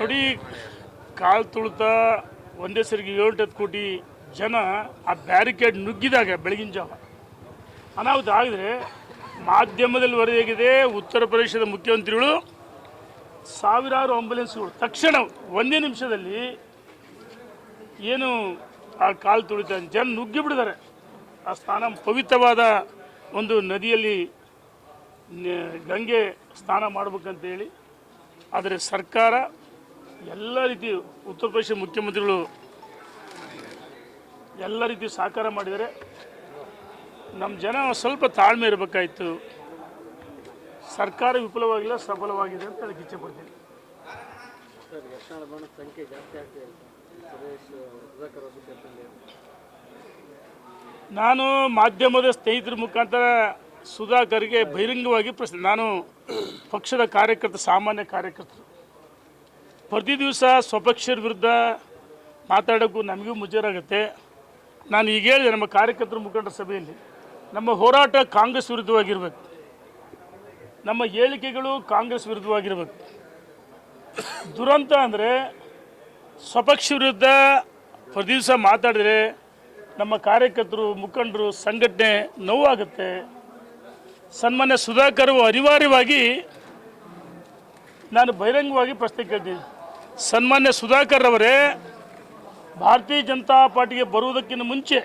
ನೋಡಿ, ಕಾಲು ತುಳಿತ ಒಂದೇ ಸರಿಗೆ ಹತ್ತು ಕೋಟಿ ಜನ ಆ ಬ್ಯಾರಿಕೇಡ್ ನುಗ್ಗಿದಾಗ ಬೆಳಗಿನ ಜಾವ. ಅನಾಹುತ ಆಗಿದ್ರೆ ಮಾಧ್ಯಮದಲ್ಲಿ ವರದಿಯಾಗಿದೆ ಉತ್ತರ ಪ್ರದೇಶದ ಮುಖ್ಯಮಂತ್ರಿಗಳು ಸಾವಿರಾರು ಆಂಬುಲೆನ್ಸ್ಗಳು ತಕ್ಷಣ ಒಂದೇ ನಿಮಿಷದಲ್ಲಿ ಏನು ಆ ಕಾಲು ತುಳಿತ ಜನ ನುಗ್ಗಿ ಬಿಡಿದ್ದಾರೆ. ಆ ಸ್ನಾನ ಪವಿತ್ರವಾದ ಒಂದು ನದಿಯಲ್ಲಿ ಗಂಗೆ ಸ್ನಾನ ಮಾಡ್ಬೇಕಂತೇಳಿ ಆದರೆ ಸರ್ಕಾರ ಎಲ್ಲ ರೀತಿ ಉತ್ತರ ಪ್ರದೇಶ ಮುಖ್ಯಮಂತ್ರಿಗಳು ಎಲ್ಲ ರೀತಿ ಸಹಕಾರ ಮಾಡಿದರೆ ನಮ್ಮ ಜನ ಸ್ವಲ್ಪ ತಾಳ್ಮೆ ಇರಬೇಕಾಯಿತು. ಸರ್ಕಾರ ವಿಫಲವಾಗಿಲ್ಲ, ಸಫಲವಾಗಿದೆ ಅಂತ ಅದಕ್ಕೆ ಇಚ್ಛೆಪಡ್ತೀನಿ ಸರ್ ನಾನು ಮಾಧ್ಯಮದ ಸ್ನೇಹಿತರ ಮುಖಾಂತರ ಸುಧಾಕರ್ಗೆ ಬಹಿರಂಗವಾಗಿ ಪ್ರಶ್ನೆ. ನಾನು ಪಕ್ಷದ ಕಾರ್ಯಕರ್ತ, ಸಾಮಾನ್ಯ ಕಾರ್ಯಕರ್ತರು. ಪ್ರತಿ ದಿವಸ ಸ್ವಪಕ್ಷರ ವಿರುದ್ಧ ಮಾತಾಡೋಕ್ಕೂ ನಮಗೂ ಮುಜರಾಗುತ್ತೆ. ನಾನು ಈಗ ಹೇಳಿದೆ, ನಮ್ಮ ಕಾರ್ಯಕರ್ತರ ಮುಖಂಡರ ಸಭೆಯಲ್ಲಿ ನಮ್ಮ ಹೋರಾಟ ಕಾಂಗ್ರೆಸ್ ವಿರುದ್ಧವಾಗಿರಬೇಕು. ನಮ್ಮ ಹೇಳಿಕೆಗಳು ಕಾಂಗ್ರೆಸ್ ವಿರುದ್ಧವಾಗಿರಬೇಕು. ದುರಂತ ಅಂದರೆ ಸ್ವಪಕ್ಷ ವಿರುದ್ಧ ಪ್ರತಿ ದಿವಸ ಮಾತಾಡಿದರೆ ನಮ್ಮ ಕಾರ್ಯಕರ್ತರು, ಮುಖಂಡರು, ಸಂಘಟನೆ ನೋವಾಗುತ್ತೆ. ಸನ್ಮಾನ್ಯ ಸುಧಾಕರ್ ಅನಿವಾರ್ಯವಾಗಿ ನಾನು ಬಹಿರಂಗವಾಗಿ ಪ್ರಶ್ನೆ ಕೇಳ್ತೀನಿ. ಸನ್ಮಾನ್ಯ ಸುಧಾಕರ್ ಅವರೇ, ಭಾರತೀಯ ಜನತಾ ಪಾರ್ಟಿಗೆ ಬರುವುದಕ್ಕಿಂತ ಮುಂಚೆ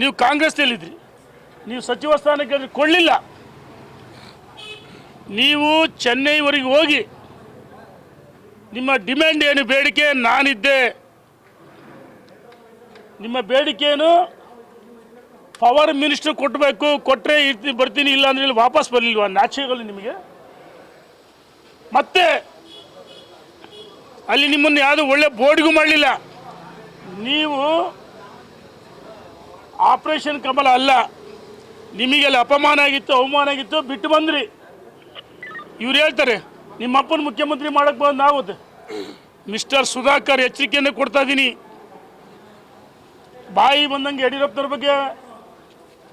ನೀವು ಕಾಂಗ್ರೆಸ್ನಲ್ಲಿದ್ದಿರಿ ನೀವು ಸಚಿವ ಸ್ಥಾನಕ್ಕೆ ಕೊಡಲಿಲ್ಲ ನೀವು ಚೆನ್ನೈವರೆಗೆ ಹೋಗಿ ನಿಮ್ಮ ಡಿಮ್ಯಾಂಡ್ ಏನು? ಬೇಡಿಕೆ ನಾನಿದ್ದೆ. ನಿಮ್ಮ ಬೇಡಿಕೆಯನ್ನು ಪವರ್ ಮಿನಿಸ್ಟರ್ ಕೊಟ್ಟಬೇಕು ಕೊಟ್ಟರೆ ಇರ್ತೀನಿ, ಬರ್ತೀನಿ, ಇಲ್ಲ ಅಂದ್ರೆ ಇಲ್ಲಿ ವಾಪಸ್ ಬರಲಿಲ್ವಾ? ನಾಚಿಕೆಗಳು ನಿಮಗೆ? ಮತ್ತೆ ಅಲ್ಲಿ ನಿಮ್ಮನ್ನು ಯಾವುದು ಒಳ್ಳೆ ಬೋರ್ಡ್ಗೂ ಮಾಡಲಿಲ್ಲ. ನೀವು ಆಪರೇಷನ್ ಕಮಲ ಅಲ್ಲ. ನಿಮಗೆ ಅಲ್ಲಿ ಅಪಮಾನ ಆಗಿತ್ತು, ಅವಮಾನ ಆಗಿತ್ತು, ಬಿಟ್ಟು ಬಂದ್ರಿ. ಇವ್ರು ಹೇಳ್ತಾರೆ ನಿಮ್ಮ ಅಪ್ಪನ ಮುಖ್ಯಮಂತ್ರಿ ಮಾಡಕ್ಕೆ ಬಂದು ಆಗುತ್ತೆ ಮಿಸ್ಟರ್ ಸುಧಾಕರ್ ಎಚ್ಚರಿಕೆಯನ್ನು ಕೊಡ್ತಾ ಇದ್ದೀನಿ ಬಾಯಿ ಬಂದಂಗೆ ಯಡಿಯೂರಪ್ಪನವ್ರ ಬಗ್ಗೆ,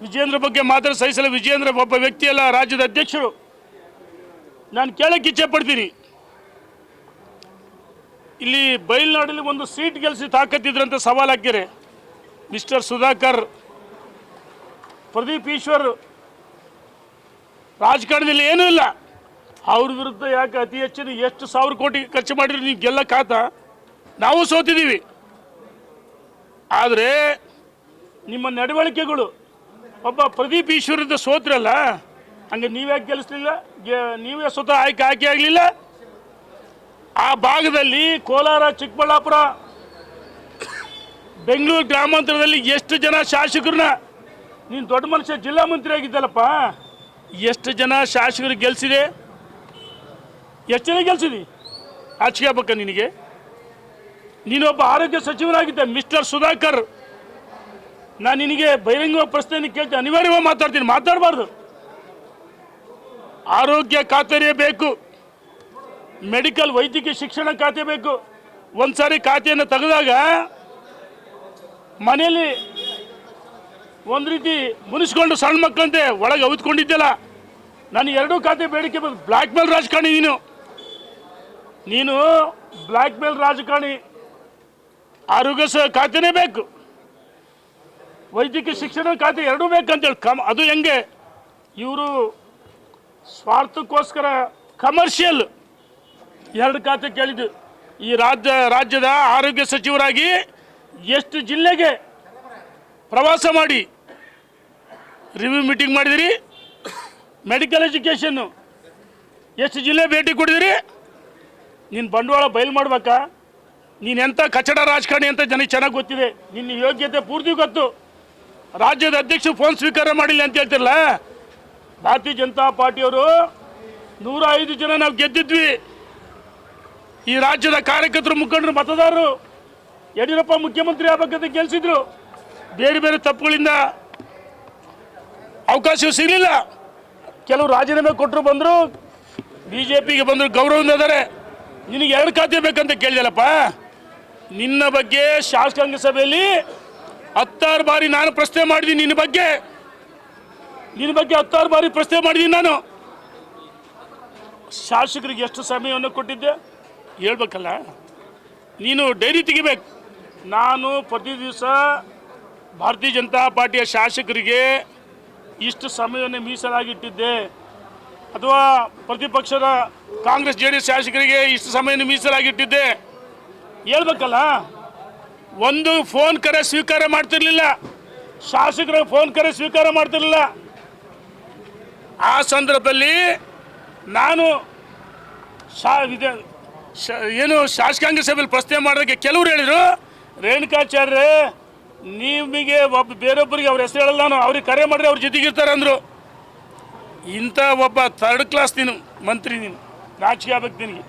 ವಿಜೇಂದ್ರ ಬಗ್ಗೆ ಮಾತಾಡಿ ಸಹಿಸಲ್ಲ. ವಿಜೇಂದ್ರ ಒಬ್ಬ ವ್ಯಕ್ತಿ ಅಲ್ಲ, ರಾಜ್ಯದ ಅಧ್ಯಕ್ಷರು. ನಾನು ಕೇಳಕ್ಕೆ ಇಚ್ಛೆ ಪಡ್ತೀನಿ. ಇಲ್ಲಿ ಬಯಲ್ನಾಡಲ್ಲಿ ಒಂದು ಸೀಟ್ ಗೆಲ್ಲಿಸಿ ತಾಕತ್ತಿದ್ರಂತ ಸವಾಲು ಹಾಕಿದರೆ, ಮಿಸ್ಟರ್ ಸುಧಾಕರ್, ಪ್ರದೀಪ್ ಈಶ್ವರ್, ರಾಜಕಾರಣದಲ್ಲಿ ಏನೂ ಇಲ್ಲ. ಅವ್ರ ವಿರುದ್ಧ ಯಾಕೆ ಅತಿ ಹೆಚ್ಚಿನ ಎಷ್ಟು ಸಾವಿರ ಕೋಟಿ ಖರ್ಚು ಮಾಡಿದ್ರೆ ನೀವು ಗೆಲ್ಲಕ್ಕಾತ? ನಾವು ಸೋತಿದ್ದೀವಿ. ಆದರೆ ನಿಮ್ಮ ನಡವಳಿಕೆಗಳು, ಒಬ್ಬ ಪ್ರದೀಪ್ ಈಶ್ವರದ ಸೋತ್ರಲ್ಲ, ಹಂಗೆ ನೀವ್ಯಾಕೆ ಗೆಲ್ಲಿಸ್ಲಿಲ್ಲ? ನೀವೇ ಸ್ವತಃ ಆಯ್ಕೆ ಆಯ್ಕೆ ಆಗಲಿಲ್ಲ? ಆ ಭಾಗದಲ್ಲಿ ಕೋಲಾರ, ಚಿಕ್ಕಬಳ್ಳಾಪುರ, ಬೆಂಗಳೂರು ಗ್ರಾಮಾಂತರದಲ್ಲಿ ಎಷ್ಟು ಜನ ಶಾಸಕರನ್ನ? ನೀನು ದೊಡ್ಡ ಮನುಷ್ಯ, ಜಿಲ್ಲಾ ಮಂತ್ರಿ ಆಗಿದ್ದಲ್ಲಪ್ಪ. ಎಷ್ಟು ಜನ ಶಾಸಕರು ಗೆಲ್ಸಿದೆ? ಎಷ್ಟು ಜನ ಗೆಲ್ಸಿದಿ ಆಗ್ಬೇಕ ನಿನಗೆ? ನೀನೊಬ್ಬ ಆರೋಗ್ಯ ಸಚಿವನಾಗಿದ್ದೆ ಮಿಸ್ಟರ್ ಸುಧಾಕರ್. ನಾನು ನಿನಗೆ ಬಹಿರಂಗ ಪ್ರಶ್ನೆಯನ್ನು ಕೇಳ್ತೀನಿ, ಅನಿವಾರ್ಯವಾಗಿ ಮಾತಾಡ್ತೀನಿ, ಮಾತಾಡಬಾರ್ದು. ಆರೋಗ್ಯ ಖಾತರಿಯೇ ಬೇಕು. ಮೆಡಿಕಲ್, ವೈದ್ಯಕೀಯ ಶಿಕ್ಷಣ ಖಾತೆ ಬೇಕು. ಒಂದು ಸಾರಿ ಖಾತೆಯನ್ನು ತೆಗೆದಾಗ ಮನೆಯಲ್ಲಿ ಒಂದು ರೀತಿ ಮುನಿಸ್ಕೊಂಡು ಸಣ್ಣ ಮಕ್ಕಳಂತೆ ಒಳಗೆ ಅವಿತ್ಕೊಂಡಿದ್ದೆಲ್ಲ ನಾನು ಎರಡೂ ಖಾತೆ ಬೇಡಿಕೆ ಬ್ಲ್ಯಾಕ್ ಮೇಲ್ ರಾಜಕಾರಣಿ ನೀನು. ನೀನು ಬ್ಲ್ಯಾಕ್ ಮೇಲ್ ರಾಜಕಾರಣಿ, ಆರೋಗ್ಯ ಸ ಖಾತೆನೇ ಬೇಕು. ವೈದ್ಯಕೀಯ ಶಿಕ್ಷಣ ಖಾತೆ ಎರಡೂ ಬೇಕಂತೇಳಿ. ಕಮ್, ಅದು ಹೆಂಗೆ? ಇವರು ಸ್ವಾರ್ಥಕ್ಕೋಸ್ಕರ ಕಮರ್ಷಿಯಲ್ ಎರಡು ಖಾತೆ ಕೇಳಿದ್ದು. ಈ ರಾಜ್ಯ, ರಾಜ್ಯದ ಆರೋಗ್ಯ ಸಚಿವರಾಗಿ ಎಷ್ಟು ಜಿಲ್ಲೆಗೆ ಪ್ರವಾಸ ಮಾಡಿ ರಿವ್ಯೂ ಮೀಟಿಂಗ್ ಮಾಡಿದಿರಿ? ಮೆಡಿಕಲ್ ಎಜುಕೇಷನ್ನು ಎಷ್ಟು ಜಿಲ್ಲೆ ಭೇಟಿ ಕೊಡಿದಿರಿ? ನೀನು ಬಂಡವಾಳ ಬಯಲು ಮಾಡ್ಬೇಕಾ? ನೀನು ಎಂಥ ಕಚಡ ರಾಜಕಾರಣಿ ಅಂತ ಜನಕ್ಕೆ ಚೆನ್ನಾಗಿ ಗೊತ್ತಿದೆ. ನಿನ್ನ ಯೋಗ್ಯತೆ ಪೂರ್ತಿ ಗೊತ್ತು. ರಾಜ್ಯದ ಅಧ್ಯಕ್ಷ ಫೋನ್ ಸ್ವೀಕಾರ ಮಾಡಿಲ್ಲ ಅಂತ ಹೇಳ್ತಿರಲ್ಲ ಭಾರತೀಯ ಜನತಾ ಪಾರ್ಟಿಯವರು ನೂರ ಐದು ಜನ ನಾವು ಗೆದ್ದಿದ್ವಿ. ಈ ರಾಜ್ಯದ ಕಾರ್ಯಕರ್ತರು, ಮುಖಂಡರು, ಮತದಾರರು ಯಡಿಯೂರಪ್ಪ ಮುಖ್ಯಮಂತ್ರಿ ಆಗ್ಬೇಕಂತ ಗೆಲ್ಸಿದ್ರು. ಬೇರೆ ಬೇರೆ ತಪ್ಪುಗಳಿಂದ ಅವಕಾಶ ಸಿಗಲಿಲ್ಲ. ಕೆಲವು ರಾಜೀನಾಮೆ ಕೊಟ್ಟರು ಬಂದರು ಬಿ ಜೆ ಪಿಗೆ ಬಂದರು ಗೌರವದಿಂದ ಇದ್ದಾರೆ. ನಿನಗೆ ಎರಡು ಖಾತೆ ಬೇಕಂತ ಕೇಳಿದೆಲ್ಲಪ್ಪ ನಿನ್ನ ಬಗ್ಗೆ ಶಾಸಕಾಂಗ ಸಭೆಯಲ್ಲಿ ಹತ್ತಾರು ಬಾರಿ ನಾನು ಪ್ರಶ್ನೆ ಮಾಡಿದ್ದೀನಿ ನಿನ್ನ ಬಗ್ಗೆ. ನಿನ್ನ ಬಗ್ಗೆ ಹತ್ತಾರು ಬಾರಿ ಪ್ರಶ್ನೆ ಮಾಡಿದ್ದೀನಿ ನಾನು. ಶಾಸಕರಿಗೆ ಎಷ್ಟು ಸಮಯವನ್ನು ಕೊಟ್ಟಿದ್ದೆ? ಹೇಳ್ಬೇಕಲ್ಲ? ನೀನು ಡೈರಿ ತೆಗಿಬೇಕು. ನಾನು ಪ್ರತಿ ದಿವಸ ಭಾರತೀಯ ಜನತಾ ಪಾರ್ಟಿಯ ಶಾಸಕರಿಗೆ ಇಷ್ಟು ಸಮಯವನ್ನು ಮೀಸಲಾಗಿಟ್ಟಿದ್ದೆ. ಅಥವಾ ಪ್ರತಿಪಕ್ಷದ ಕಾಂಗ್ರೆಸ್ ಜೆ ಡಿ ಎಸ್ ಶಾಸಕರಿಗೆ ಇಷ್ಟು ಸಮಯ ಮೀಸಲಾಗಿಟ್ಟಿದ್ದೆ? ಹೇಳ್ಬೇಕಲ್ಲ? ಒಂದು ಫೋನ್ ಕರೆ ಸ್ವೀಕಾರ ಮಾಡ್ತಿರ್ಲಿಲ್ಲ. ಶಾಸಕರ ಫೋನ್ ಕರೆ ಸ್ವೀಕಾರ ಮಾಡ್ತಿರ್ಲಿಲ್ಲ. ಆ ಸಂದರ್ಭದಲ್ಲಿ ನಾನು ಶಾ, ಇದೆ ಏನು ಶಾಸಕಾಂಗ ಸಭೆಯಲ್ಲಿ ಪ್ರಶ್ನೆ ಮಾಡೋದಕ್ಕೆ ಕೆಲವರು ಹೇಳಿದರು ರೇಣುಕಾಚಾರ್ಯ ನಿಮಗೆ ಒಬ್ಬ ಬೇರೊಬ್ಬರಿಗೆ ಅವ್ರ ಹೆಸರು ಹೇಳಲ್ಲ ನಾನು, ಅವ್ರಿಗೆ ಕರೆ ಮಾಡಿದ್ರೆ ಅವ್ರ ಜೊತೆಗಿರ್ತಾರೆ ಅಂದರು. ಇಂಥ ಒಬ್ಬ ಥರ್ಡ್ ಕ್ಲಾಸ್ ನೀನು ಮಂತ್ರಿ ನೀನು ರಾಜಕೀಯ ಆಗ್ಬೇಕು ನಿನಗೆ.